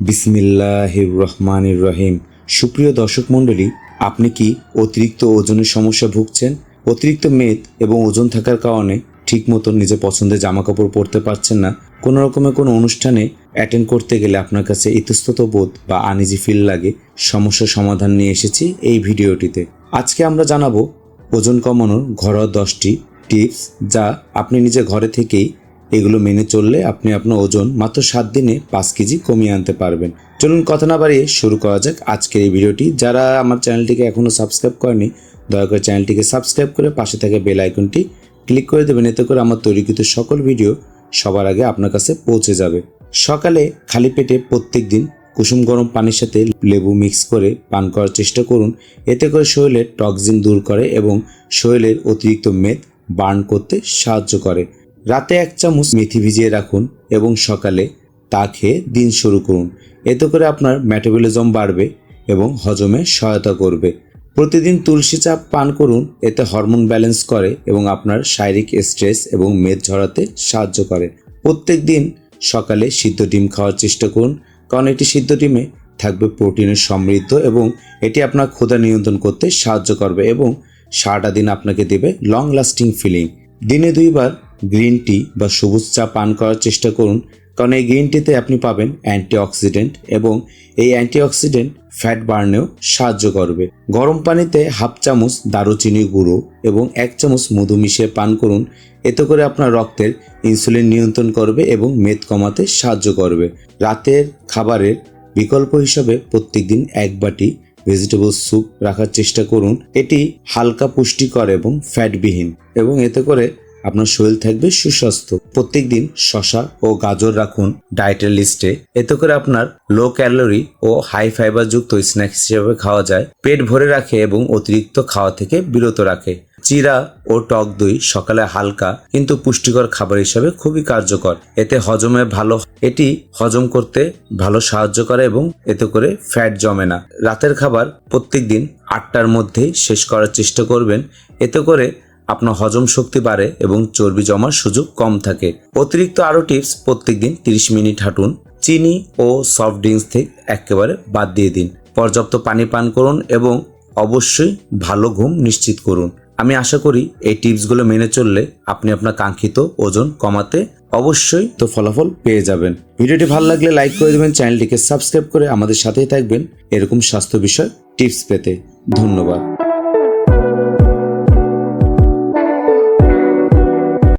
বিসমিল্লাহির রহমানির রহিম সুপ্রিয় দর্শক মণ্ডলী, আপনি কি অতিরিক্ত ওজনের সমস্যা ভুগছেন? অতিরিক্ত মেদ এবং ওজন থাকার কারণে ঠিক মতন নিজের পছন্দের জামা কাপড় পরতে পারছেন না। কোনো রকমের কোনো অনুষ্ঠানে অ্যাটেন্ড করতে গেলে আপনার কাছে ইতস্তত বোধ বা আনিজি ফিল লাগে। সমস্যার সমাধান নিয়ে এসেছি এই ভিডিওটিতে। আজকে আমরা জানাব ওজন কমানোর ঘরোয়া দশটি টিপস যা আপনি নিজে ঘরে থেকেই এগুলো মেনে চললে আপনি আপনার ওজন মাত্র সাত দিনে পাঁচ কেজি কমিয়ে আনতে পারবেন। চলুন কথা না বাড়িয়ে শুরু করা যাক আজকের এই ভিডিওটি। যারা আমার চ্যানেলটিকে এখনও সাবস্ক্রাইব করেনি, দয়া করে চ্যানেলটিকে সাবস্ক্রাইব করে পাশে থাকা বেল আইকনটি ক্লিক করে দেবেন, এতে করে আমার তৈরিকৃত সকল ভিডিও সবার আগে আপনার কাছে পৌঁছে যাবে। সকালে খালি পেটে প্রত্যেক দিন কুসুম গরম পানির সাথে লেবু মিক্স করে পান করার চেষ্টা করুন। এতে করে শরীরের টক্সিন দূর করে এবং শরীরের অতিরিক্ত মেদ বার্ন করতে সাহায্য করে। রাতে এক চামচ মেথি ভিজিয়ে রাখুন এবং সকালে তা খেয়ে দিন শুরু করুন। এতে করে আপনার মেটাবলিজম বাড়বে এবং হজমে সহায়তা করবে। প্রতিদিন তুলসী চা পান করুন, এতে হরমোন ব্যালেন্স করে এবং আপনার শারীরিক স্ট্রেস এবং মেদ ঝরাতে সাহায্য করে। প্রত্যেক দিন সকালে সিদ্ধ ডিম খাওয়ার চেষ্টা করুন, কারণ এটি সিদ্ধ ডিমে থাকবে প্রোটিনের সমৃদ্ধ এবং এটি আপনার ক্ষুধা নিয়ন্ত্রণ করতে সাহায্য করবে এবং সারাটা দিন আপনাকে দেবে লং লাস্টিং ফিলিং দিনে দুইবার গ্রিন টি বা সবুজ চা পান করার চেষ্টা করুন, কারণ এই গ্রিন টিতে আপনি পাবেন অ্যান্টিঅক্সিডেন্ট এবং এই অ্যান্টিঅক্সিডেন্ট ফ্যাট বার্নেও সাহায্য করবে। গরম পানিতে হাফ চামচ দারুচিনি গুঁড়ো এবং এক চামচ মধু মিশিয়ে পান করুন, এতে করে আপনার রক্তের ইনসুলিন নিয়ন্ত্রণ করবে এবং মেদ কমাতে সাহায্য করবে। রাতের খাবারের বিকল্প হিসাবে প্রত্যেকদিন এক বাটি ভেজিটেবল স্যুপ রাখার চেষ্টা করুন। এটি হালকা পুষ্টিকর এবং ফ্যাটবিহীন এবং এতে করে আপনার শরীর থাকবে সুস্বাস্থ্য। প্রত্যেক দিন শশা ও গাজর রাখুন ডায়েটের লিস্টে। এতে করে আপনার লো ক্যালোরি ও হাই ফাইবার যুক্ত স্ন্যাক্স হিসেবে খাওয়া যায়। পেট ভরে রাখে এবং অতিরিক্ত খাওয়া থেকে বিরত রাখে। চিরা ও টক দই সকালে হালকা কিন্তু পুষ্টিকর খাবার হিসাবে খুবই কার্যকর। এতে হজমে ভালো এটি হজম করতে ভালো সাহায্য করে এবং এতে করে ফ্যাট জমে না। রাতের খাবার প্রত্যেক দিন আটটার মধ্যেই শেষ করার চেষ্টা করবেন। এতে করে আপনার হজম শক্তি বাড়ে এবং চর্বি জমার সুযোগ কম থাকে। অতিরিক্ত আরও টিপস, প্রত্যেকদিন তিরিশ মিনিট হাঁটুন। চিনি ও সফট ড্রিঙ্কস থেকে একেবারে বাদ দিয়ে দিন। পর্যাপ্ত পানি পান করুন এবং অবশ্যই ভালো ঘুম নিশ্চিত করুন। আমি আশা করি এই টিপসগুলো মেনে চললে আপনি আপনার কাঙ্ক্ষিত ওজন কমাতে অবশ্যই তো ফলাফল পেয়ে যাবেন। ভিডিওটি ভালো লাগলে লাইক করে দেবেন, চ্যানেলটিকে সাবস্ক্রাইব করে আমাদের সাথেই থাকবেন। এরকম স্বাস্থ্য বিষয় টিপস পেতে। ধন্যবাদ।